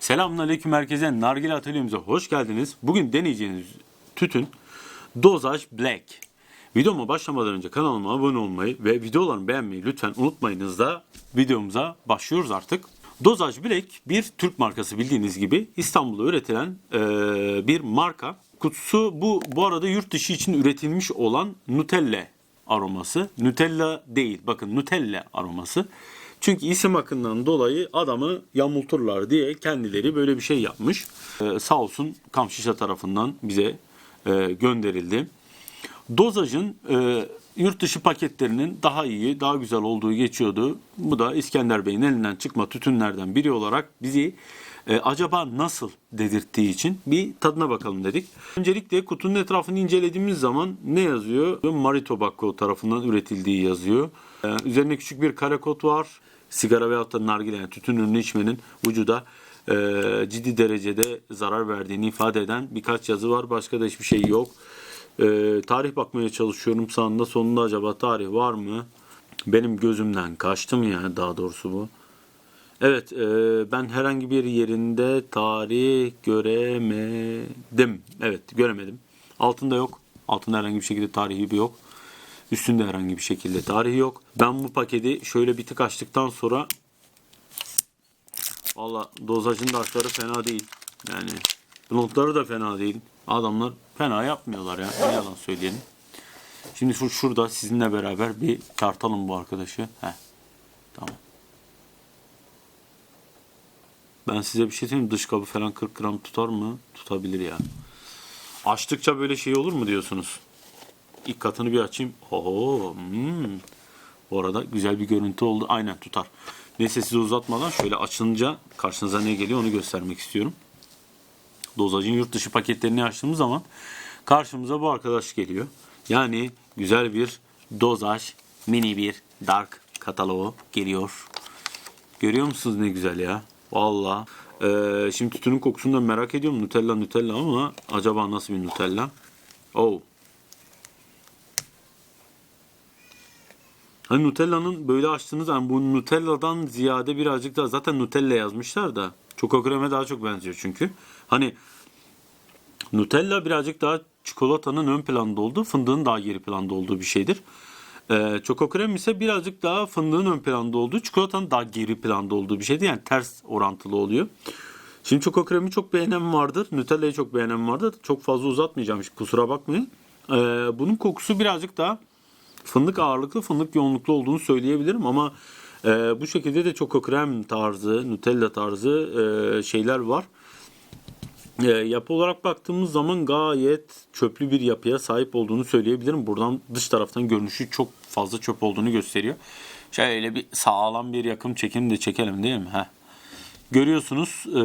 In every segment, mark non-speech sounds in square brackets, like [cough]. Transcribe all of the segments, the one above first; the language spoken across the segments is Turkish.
Selamünaleyküm herkese. Nargile atölyemize hoş geldiniz. Bugün deneyeceğiniz tütün Dozaj Black. Videoma başlamadan önce kanalıma abone olmayı ve videolarımı beğenmeyi lütfen unutmayınız da videomuza başlıyoruz artık. Dozaj Black bir Türk markası bildiğiniz gibi İstanbul'da üretilen eee, bir marka. Kutusu bu bu arada yurt dışı için üretilmiş olan Nutella aroması. Nutella değil bakın Nutella aroması. Çünkü isim hakkından dolayı adamı yamulturlar diye kendileri böyle bir şey yapmış. Ee, sağ olsun Kamşişa tarafından bize e, gönderildi. Dozajın e, yurt dışı paketlerinin daha iyi, daha güzel olduğu geçiyordu. Bu da İskender Bey'in elinden çıkma tütünlerden biri olarak bizi e, acaba nasıl dedirttiği için bir tadına bakalım dedik. Öncelikle kutunun etrafını incelediğimiz zaman ne yazıyor? Mari Tobacco tarafından üretildiği yazıyor. E, üzerine küçük bir kare kod var. Sigara veyahut da nargile yani tütün ürünü içmenin vücuda e, ciddi derecede zarar verdiğini ifade eden birkaç yazı var. Başka da hiçbir şey yok. E, tarih bakmaya çalışıyorum sağında sonunda acaba tarih var mı? Benim gözümden kaçtı mı yani daha doğrusu bu. Evet, e, ben herhangi bir yerinde tarih göremedim. Evet, göremedim. Altında yok. Altında herhangi bir şekilde tarihi bir yok. Üstünde herhangi bir şekilde tarihi yok. Ben bu paketi şöyle bir tık açtıktan sonra valla dozajın da fena değil. Yani notları da fena değil. Adamlar fena yapmıyorlar ya. Ne yalan söyleyelim. Şimdi şu şurada sizinle beraber bir tartalım bu arkadaşı. Heh. Tamam. Ben size bir şey söyleyeyim? Dış kabı falan 40 gram tutar mı? Tutabilir ya. Açtıkça böyle şey olur mu diyorsunuz? İlk katını bir açayım. Oo, hmm. Bu güzel bir görüntü oldu. Aynen tutar. Neyse sizi uzatmadan şöyle açınca karşınıza ne geliyor onu göstermek istiyorum. Dozajın yurt dışı paketlerini açtığımız zaman karşımıza bu arkadaş geliyor. Yani güzel bir dozaj mini bir dark kataloğu geliyor. Görüyor musunuz ne güzel ya? Valla. Ee, şimdi tütünün kokusunu da merak ediyorum. Nutella Nutella ama acaba nasıl bir Nutella? Oh. Hani Nutella'nın böyle açtığınız zaman bu Nutella'dan ziyade birazcık daha zaten Nutella yazmışlar da çoko kreme daha çok benziyor çünkü. Hani Nutella birazcık daha çikolatanın ön planda olduğu, fındığın daha geri planda olduğu bir şeydir. Ee, çoko krem ise birazcık daha fındığın ön planda olduğu, çikolatanın daha geri planda olduğu bir şeydi. Yani ters orantılı oluyor. Şimdi çoko kremi çok beğenen vardır. Nutella'yı çok beğenen vardır. Çok fazla uzatmayacağım. Kusura bakmayın. Ee, bunun kokusu birazcık daha fındık ağırlıklı, fındık yoğunluklu olduğunu söyleyebilirim ama e, bu şekilde de çoko krem tarzı, Nutella tarzı e, şeyler var. E, yapı olarak baktığımız zaman gayet çöplü bir yapıya sahip olduğunu söyleyebilirim. Buradan dış taraftan görünüşü çok fazla çöp olduğunu gösteriyor. Şöyle bir sağlam bir yakım çekim de çekelim değil mi? Heh. Görüyorsunuz e,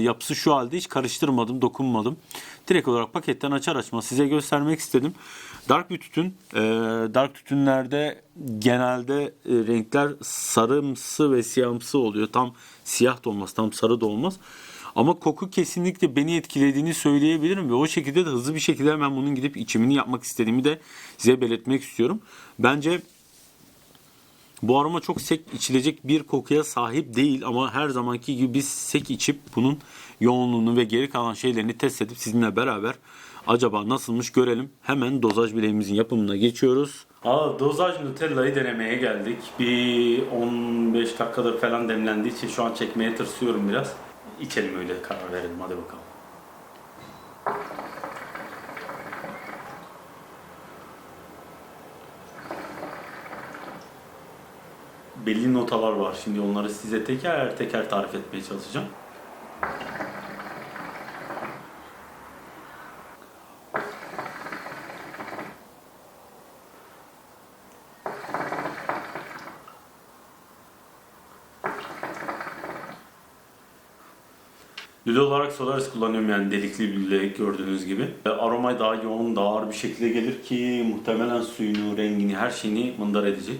yapısı şu halde hiç karıştırmadım, dokunmadım. Direkt olarak paketten açar açmaz size göstermek istedim. Dark bir tütün. E, dark tütünlerde genelde e, renkler sarımsı ve siyahımsı oluyor. Tam siyah da olmaz, tam sarı da olmaz. Ama koku kesinlikle beni etkilediğini söyleyebilirim ve o şekilde de hızlı bir şekilde hemen bunun gidip içimini yapmak istediğimi de size belirtmek istiyorum. Bence bu aroma çok sek içilecek bir kokuya sahip değil ama her zamanki gibi biz sek içip bunun yoğunluğunu ve geri kalan şeylerini test edip sizinle beraber acaba nasılmış görelim. Hemen dozaj bileğimizin yapımına geçiyoruz. Aa, dozaj Nutella'yı denemeye geldik. Bir 15 dakikadır falan demlendiği için şu an çekmeye tırsıyorum biraz. İçelim öyle karar verelim hadi bakalım. Belli notalar var. Şimdi onları size teker teker tarif etmeye çalışacağım. Lüle olarak Solaris kullanıyorum yani delikli lüle gördüğünüz gibi. E, Aromayı daha yoğun, daha ağır bir şekilde gelir ki muhtemelen suyunu, rengini, her şeyini mındar edecek.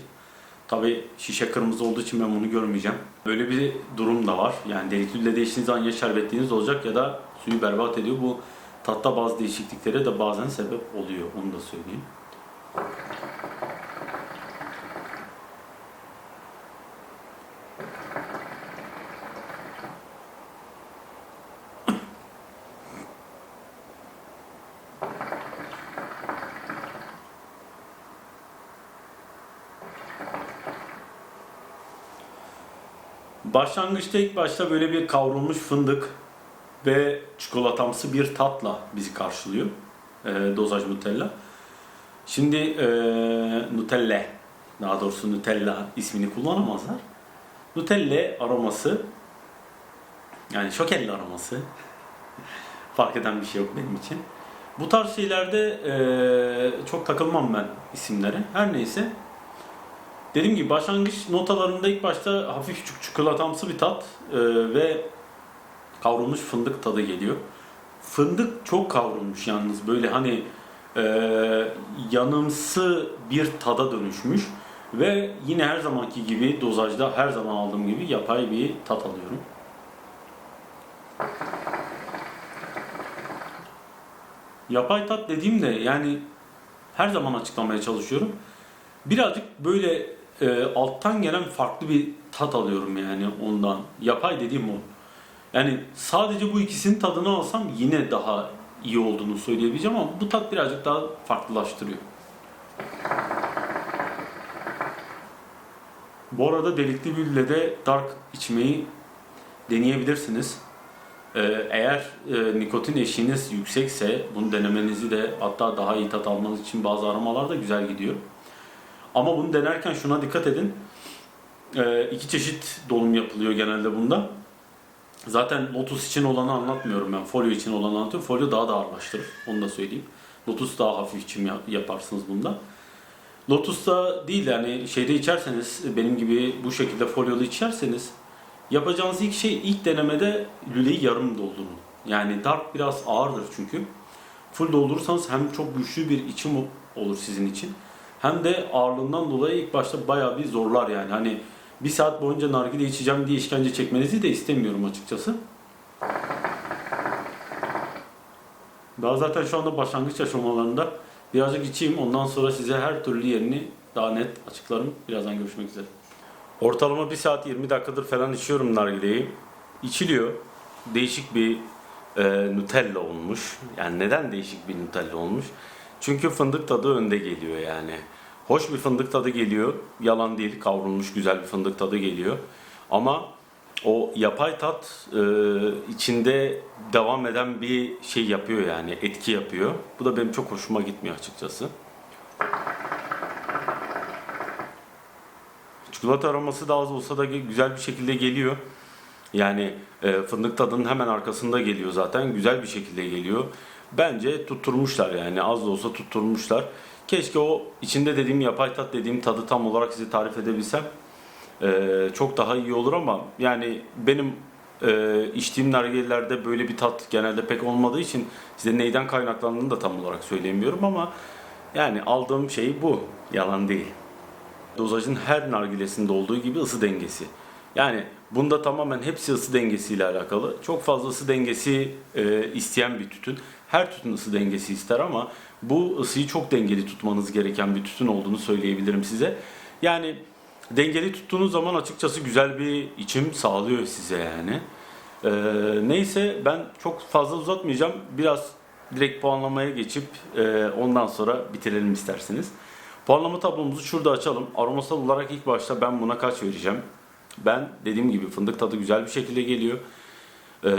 Tabi şişe kırmızı olduğu için ben bunu görmeyeceğim. Böyle bir durum da var. Yani delikli değiştiğiniz zaman ya şerbetliğiniz olacak ya da suyu berbat ediyor. Bu tatta bazı değişikliklere de bazen sebep oluyor. Onu da söyleyeyim. Başlangıçta ilk başta böyle bir kavrulmuş fındık ve çikolatamsı bir tatla bizi karşılıyor. Ee, dozaj Nutella. Şimdi ee, Nutella, daha doğrusu Nutella ismini kullanamazlar. Nutella aroması, yani şokelli aroması, [laughs] fark eden bir şey yok benim için. Bu tarz şeylerde ee, çok takılmam ben isimlere. Her neyse. Dediğim gibi başlangıç notalarında ilk başta hafif çik- çikolatamsı bir tat ee, ve kavrulmuş fındık tadı geliyor. Fındık çok kavrulmuş yalnız böyle hani ee, yanımsı bir tada dönüşmüş ve yine her zamanki gibi dozajda her zaman aldığım gibi yapay bir tat alıyorum. Yapay tat dediğimde yani her zaman açıklamaya çalışıyorum. Birazcık böyle e, alttan gelen farklı bir tat alıyorum yani ondan. Yapay dediğim o. Yani sadece bu ikisinin tadını alsam yine daha iyi olduğunu söyleyebileceğim ama bu tat birazcık daha farklılaştırıyor. Bu arada delikli bülle de dark içmeyi deneyebilirsiniz. Ee, eğer e, nikotin eşiğiniz yüksekse bunu denemenizi de hatta daha iyi tat almanız için bazı aramalar da güzel gidiyor. Ama bunu denerken şuna dikkat edin. Ee, iki çeşit dolum yapılıyor genelde bunda. Zaten Lotus için olanı anlatmıyorum ben. Folyo için olanı anlatıyorum. Folyo daha da ağırlaştırır. Onu da söyleyeyim. Lotus daha hafif içim yap- yaparsınız bunda. Lotus'ta değil yani şeyde içerseniz benim gibi bu şekilde folyolu içerseniz yapacağınız ilk şey ilk denemede lüleyi yarım doldurun. Yani dark biraz ağırdır çünkü. Full doldurursanız hem çok güçlü bir içim olur sizin için. Hem de ağırlığından dolayı ilk başta bayağı bir zorlar yani. Hani bir saat boyunca nargile içeceğim diye işkence çekmenizi de istemiyorum açıkçası. Daha zaten şu anda başlangıç aşamalarında birazcık içeyim ondan sonra size her türlü yerini daha net açıklarım. Birazdan görüşmek üzere. Ortalama 1 saat 20 dakikadır falan içiyorum nargileyi. İçiliyor. Değişik bir e, Nutella olmuş. Yani neden değişik bir Nutella olmuş? Çünkü fındık tadı önde geliyor yani. Hoş bir fındık tadı geliyor. Yalan değil kavrulmuş güzel bir fındık tadı geliyor. Ama o yapay tat e, içinde devam eden bir şey yapıyor yani etki yapıyor. Bu da benim çok hoşuma gitmiyor açıkçası. Çikolata aroması da az olsa da güzel bir şekilde geliyor. Yani e, fındık tadının hemen arkasında geliyor zaten. Güzel bir şekilde geliyor. Bence tutturmuşlar yani az da olsa tutturmuşlar. Keşke o içinde dediğim yapay tat dediğim tadı tam olarak size tarif edebilsem e, çok daha iyi olur ama yani benim e, içtiğim nargilelerde böyle bir tat genelde pek olmadığı için size neyden kaynaklandığını da tam olarak söyleyemiyorum ama yani aldığım şey bu. Yalan değil dozajın her nargilesinde olduğu gibi ısı dengesi. Yani bunda tamamen hepsi ısı dengesiyle alakalı. Çok fazla ısı dengesi e, isteyen bir tütün. Her tütün ısı dengesi ister ama bu ısıyı çok dengeli tutmanız gereken bir tütün olduğunu söyleyebilirim size. Yani dengeli tuttuğunuz zaman açıkçası güzel bir içim sağlıyor size yani. E, neyse ben çok fazla uzatmayacağım. Biraz direkt puanlamaya geçip e, ondan sonra bitirelim isterseniz. Puanlama tablomuzu şurada açalım. Aromasal olarak ilk başta ben buna kaç vereceğim? Ben dediğim gibi fındık tadı güzel bir şekilde geliyor. Ee,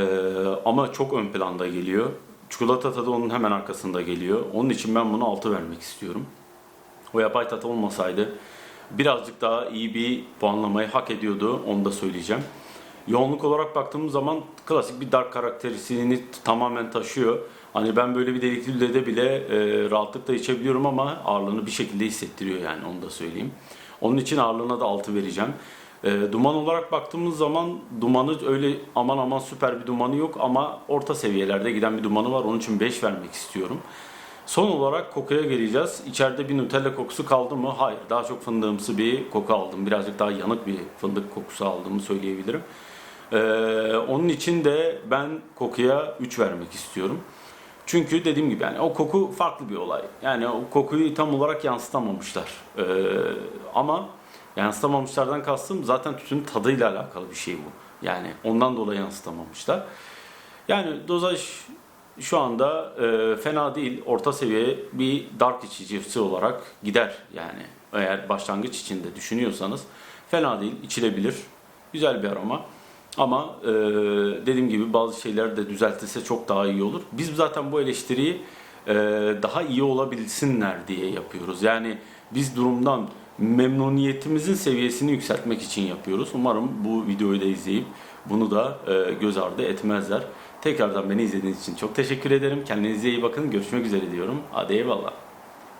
ama çok ön planda geliyor. Çikolata tadı onun hemen arkasında geliyor. Onun için ben buna 6 vermek istiyorum. O yapay tat olmasaydı birazcık daha iyi bir puanlamayı hak ediyordu. Onu da söyleyeceğim. Yoğunluk olarak baktığımız zaman klasik bir dark karakterisini tamamen taşıyor. Hani ben böyle bir delikli lülede bile e, rahatlıkla içebiliyorum ama ağırlığını bir şekilde hissettiriyor yani onu da söyleyeyim. Onun için ağırlığına da 6 vereceğim. E, duman olarak baktığımız zaman dumanı öyle aman aman süper bir dumanı yok ama orta seviyelerde giden bir dumanı var. Onun için 5 vermek istiyorum. Son olarak kokuya geleceğiz. İçeride bir Nutella kokusu kaldı mı? Hayır. Daha çok fındığımsı bir koku aldım. Birazcık daha yanık bir fındık kokusu aldığımı söyleyebilirim. Ee, onun için de ben kokuya 3 vermek istiyorum. Çünkü dediğim gibi yani o koku farklı bir olay. Yani o kokuyu tam olarak yansıtamamışlar. Ee, ama yansıtamamışlardan kastım zaten tütünün tadıyla alakalı bir şey bu. Yani ondan dolayı yansıtamamışlar. Yani dozaj şu anda e, fena değil. Orta seviye bir dark içicisi olarak gider yani. Eğer başlangıç içinde düşünüyorsanız fena değil, içilebilir. Güzel bir aroma. Ama e, dediğim gibi bazı şeyler de düzeltilse çok daha iyi olur. Biz zaten bu eleştiriyi e, daha iyi olabilsinler diye yapıyoruz. Yani biz durumdan memnuniyetimizin seviyesini yükseltmek için yapıyoruz. Umarım bu videoyu da izleyip bunu da e, göz ardı etmezler. Tekrardan beni izlediğiniz için çok teşekkür ederim. Kendinize iyi bakın. Görüşmek üzere diyorum. Hadi eyvallah.